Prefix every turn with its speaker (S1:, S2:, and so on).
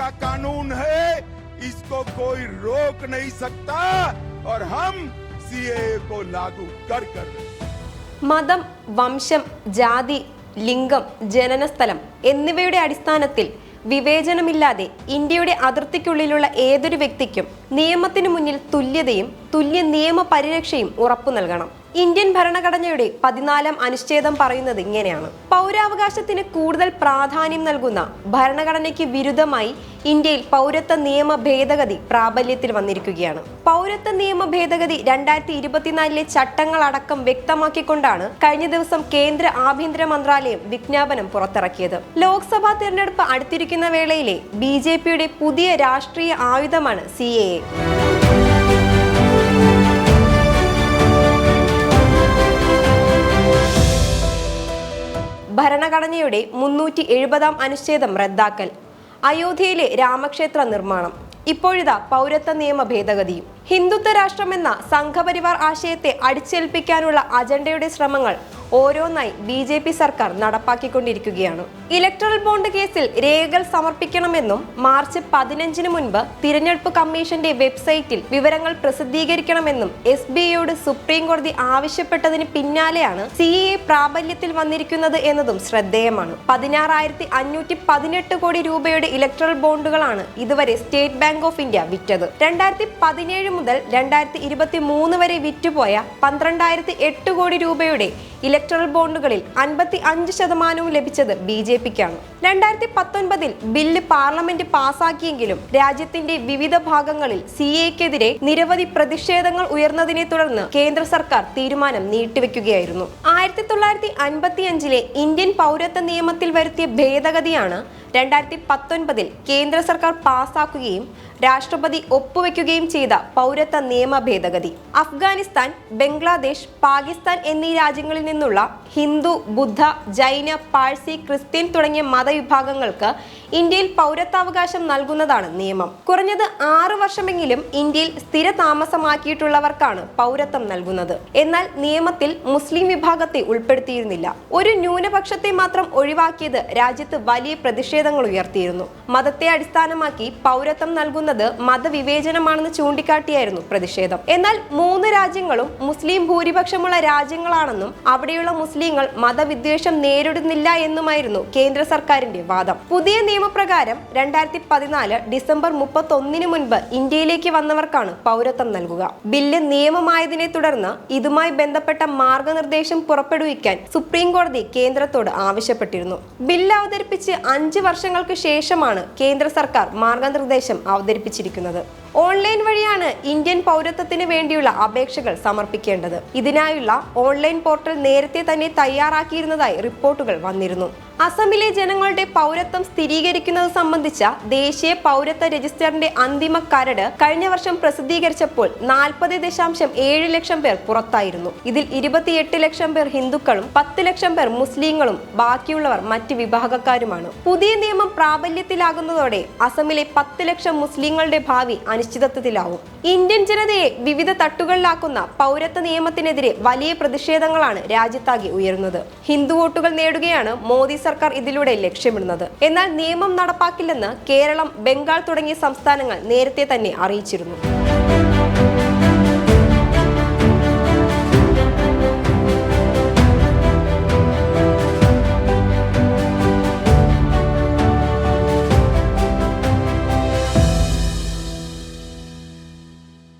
S1: का कानून है इसको कोई रोक नहीं सकता और हम सीए को लागू कर कर रहे हैं।
S2: മതം വംശം ജാതി ലിംഗം ജനനസ്ഥലം എന്നിവയുടെ അടിസ്ഥാനത്തിൽ വിവേചനമില്ലാതെ ഇന്ത്യയുടെ അതിർത്തിക്കുള്ളിലുള്ള ഏതൊരു വ്യക്തിക്കും നിയമത്തിനു മുന്നിൽ തുല്യതയും തുല്യ നിയമ പരിരക്ഷയും ഉറപ്പു നൽകണം. ഇന്ത്യൻ ഭരണഘടനയുടെ പതിനാലാം അനുച്ഛേദം പറയുന്നത് ഇങ്ങനെയാണ്. പൗരാവകാശത്തിന് കൂടുതൽ പ്രാധാന്യം നൽകുന്ന ഭരണഘടനയ്ക്ക് വിരുദ്ധമായി ഇന്ത്യയിൽ പൗരത്വ നിയമ ഭേദഗതി പ്രാബല്യത്തിൽ വന്നിരിക്കുകയാണ്. പൗരത്വ നിയമ ഭേദഗതി രണ്ടായിരത്തി ഇരുപത്തിനാലിലെ ചട്ടങ്ങളടക്കം വ്യക്തമാക്കിക്കൊണ്ടാണ് കഴിഞ്ഞ ദിവസം കേന്ദ്ര ആഭ്യന്തര മന്ത്രാലയം വിജ്ഞാപനം പുറത്തിറക്കിയത്. ലോക്സഭാ തിരഞ്ഞെടുപ്പ് അടുത്തിരിക്കുന്ന വേളയിലെ ബി പുതിയ രാഷ്ട്രീയ ആയുധമാണ് സി ഭരണഘടനയുടെ മുന്നൂറ്റി എഴുപതാം അനുച്ഛേദം റദ്ദാക്കൽ. അയോധ്യയിലെ രാമക്ഷേത്ര നിർമ്മാണം. ഇപ്പോഴിതാ പൗരത്വ നിയമ ഭേദഗതിയും. ഹിന്ദുത്വ രാഷ്ട്രമെന്ന സംഘപരിവാർ ആശയത്തെ അടിച്ചേൽപ്പിക്കാനുള്ള അജണ്ടയുടെ ശ്രമങ്ങൾ ഓരോന്നായി ബി ജെ പി സർക്കാർ നടപ്പാക്കിക്കൊണ്ടിരിക്കുകയാണ്. ഇലക്ട്രൽ ബോണ്ട് കേസിൽ രേഖകൾ സമർപ്പിക്കണമെന്നും മാർച്ച് പതിനഞ്ചിന് മുൻപ് തിരഞ്ഞെടുപ്പ് കമ്മീഷന്റെ വെബ്സൈറ്റിൽ വിവരങ്ങൾ പ്രസിദ്ധീകരിക്കണമെന്നും എസ് ബി ഐയോട് സുപ്രീം കോടതി ആവശ്യപ്പെട്ടതിന് പിന്നാലെയാണ് സി എ പ്രാബല്യത്തിൽ വന്നിരിക്കുന്നത് എന്നതും ശ്രദ്ധേയമാണ്. പതിനാറായിരത്തി അഞ്ഞൂറ്റി പതിനെട്ട് കോടി രൂപയുടെ ഇലക്ട്രൽ ബോണ്ടുകളാണ് ഇതുവരെ സ്റ്റേറ്റ് ബാങ്ക് ഓഫ് ഇന്ത്യ വിറ്റത്. രണ്ടായിരത്തി പതിനേഴ് മുതൽ രണ്ടായിരത്തി ഇരുപത്തി മൂന്ന് വരെ വിറ്റുപോയ പന്ത്രണ്ടായിരത്തി എട്ട് കോടി രൂപയുടെ ഇലക്ട്രൽ ബോണ്ടുകളിൽ അൻപത്തി അഞ്ച് ശതമാനവും ലഭിച്ചത് ബി ജെ പിക്കാണ്. രണ്ടായിരത്തി പത്തൊൻപതിൽ ബില്ല് പാർലമെന്റ് പാസാക്കിയെങ്കിലും രാജ്യത്തിന്റെ വിവിധ ഭാഗങ്ങളിൽ സി എക്കെതിരെ നിരവധി പ്രതിഷേധങ്ങൾ ഉയർന്നതിനെ തുടർന്ന് കേന്ദ്ര സർക്കാർ തീരുമാനം നീട്ടിവെക്കുകയായിരുന്നു. ആയിരത്തി തൊള്ളായിരത്തി അൻപത്തി അഞ്ചിലെ ഇന്ത്യൻ പൗരത്വ നിയമത്തിൽ വരുത്തിയ ഭേദഗതിയാണ് രണ്ടായിരത്തി പത്തൊൻപതിൽ കേന്ദ്ര സർക്കാർ പാസാക്കുകയും രാഷ്ട്രപതി ഒപ്പുവെക്കുകയും ചെയ്ത പൗരത്വ നിയമ ഭേദഗതി. അഫ്ഗാനിസ്ഥാൻ ബംഗ്ലാദേശ് പാകിസ്ഥാൻ എന്നീ രാജ്യങ്ങളിൽ നിന്നുള്ള ഹിന്ദു ബുദ്ധ ജൈന പാഴ്സി ക്രിസ്ത്യൻ തുടങ്ങിയ മതവിഭാഗങ്ങൾക്ക് ഇന്ത്യയിൽ പൗരത്വാവകാശം നൽകുന്നതാണ് നിയമം. കുറഞ്ഞത് ആറു വർഷമെങ്കിലും ഇന്ത്യയിൽ സ്ഥിര താമസമാക്കിയിട്ടുള്ളവർക്കാണ് പൗരത്വം നൽകുന്നത്. എന്നാൽ നിയമത്തിൽ മുസ്ലിം വിഭാഗത്തെ ഉൾപ്പെടുത്തിയിരുന്നില്ല. ഒരു ന്യൂനപക്ഷത്തെ മാത്രം ഒഴിവാക്കിയത് രാജ്യത്ത് വലിയ പ്രതിഷേധങ്ങൾ ഉയർത്തിയിരുന്നു. മതത്തെ അടിസ്ഥാനമാക്കി പൗരത്വം നൽകുന്നത് മതവിവേചനമാണെന്ന് ചൂണ്ടിക്കാട്ടിയായിരുന്നു പ്രതിഷേധം. എന്നാൽ മൂന്ന് രാജ്യങ്ങളും മുസ്ലിം ഭൂരിപക്ഷമുള്ള രാജ്യങ്ങളാണെന്നും അവിടെയുള്ള മുസ്ലിങ്ങൾ മതവിദ്വേഷം നേരിടുന്നില്ല എന്നുമായിരുന്നു കേന്ദ്ര സർക്കാരിന്റെ വാദം. പുതിയ നിയമപ്രകാരം രണ്ടായിരത്തി പതിനാല് ഡിസംബർ മുപ്പത്തി ഒന്നിന് മുൻപ് ഇന്ത്യയിലേക്ക് വന്നവർക്കാണ് പൗരത്വം നൽകുക. ബില്ല് നിയമമായതിനെ തുടർന്ന് ഇതുമായി ബന്ധപ്പെട്ട മാർഗനിർദ്ദേശം പുറപ്പെടുവിക്കാൻ സുപ്രീം കോടതി കേന്ദ്രത്തോട് ആവശ്യപ്പെട്ടിരുന്നു. ബില്ല് അവതരിപ്പിച്ച് അഞ്ച് വർഷങ്ങൾക്ക് ശേഷമാണ് കേന്ദ്ര സർക്കാർ മാർഗനിർദ്ദേശം അവതരിപ്പിച്ചിരിക്കുന്നത്. ഓൺലൈൻ വഴിയാണ് ഇന്ത്യൻ പൗരത്വത്തിന് വേണ്ടിയുള്ള അപേക്ഷകൾ സമർപ്പിക്കേണ്ടത്. ഇതിനായുള്ള ഓൺലൈൻ പോർട്ടൽ നേരത്തെ തന്നെ തയ്യാറാക്കിയിരുന്നതായി റിപ്പോർട്ടുകൾ വന്നിരുന്നു. അസമിലെ ജനങ്ങളുടെ പൗരത്വം സ്ഥിരീകരിക്കുന്നത് സംബന്ധിച്ച ദേശീയ പൗരത്വ രജിസ്റ്ററിന്റെ അന്തിമ കരട് കഴിഞ്ഞ വർഷം പ്രസിദ്ധീകരിച്ചപ്പോൾ നാൽപ്പത് ദശാംശം ഏഴ് ലക്ഷം പേർ പുറത്തായിരുന്നു. ഇതിൽ ഇരുപത്തിയെട്ട് ലക്ഷം പേർ ഹിന്ദുക്കളും പത്ത് ലക്ഷം പേർ മുസ്ലിങ്ങളും ബാക്കിയുള്ളവർ മറ്റ് വിഭാഗക്കാരുമാണ്. പുതിയ നിയമം പ്രാബല്യത്തിലാകുന്നതോടെ അസമിലെ പത്ത് ലക്ഷം മുസ്ലിങ്ങളുടെ ഭാവി അനിശ്ചിതത്വത്തിലാവും. ഇന്ത്യൻ ജനതയെ വിവിധ തട്ടുകളിലാക്കുന്ന പൗരത്വ നിയമത്തിനെതിരെ വലിയ പ്രതിഷേധങ്ങളാണ് രാജ്യത്താകെ ഉയരുന്നത്. ഹിന്ദു വോട്ടുകൾ നേടുകയാണ് മോദി സർക്കാർ ഇതിലൂടെ ലക്ഷ്യമിടുന്നത്. എന്നാൽ നിയമം നടപ്പാക്കില്ലെന്ന് കേരളം ബംഗാൾ തുടങ്ങിയ സംസ്ഥാനങ്ങൾ നേരത്തെ തന്നെ അറിയിച്ചിരുന്നു.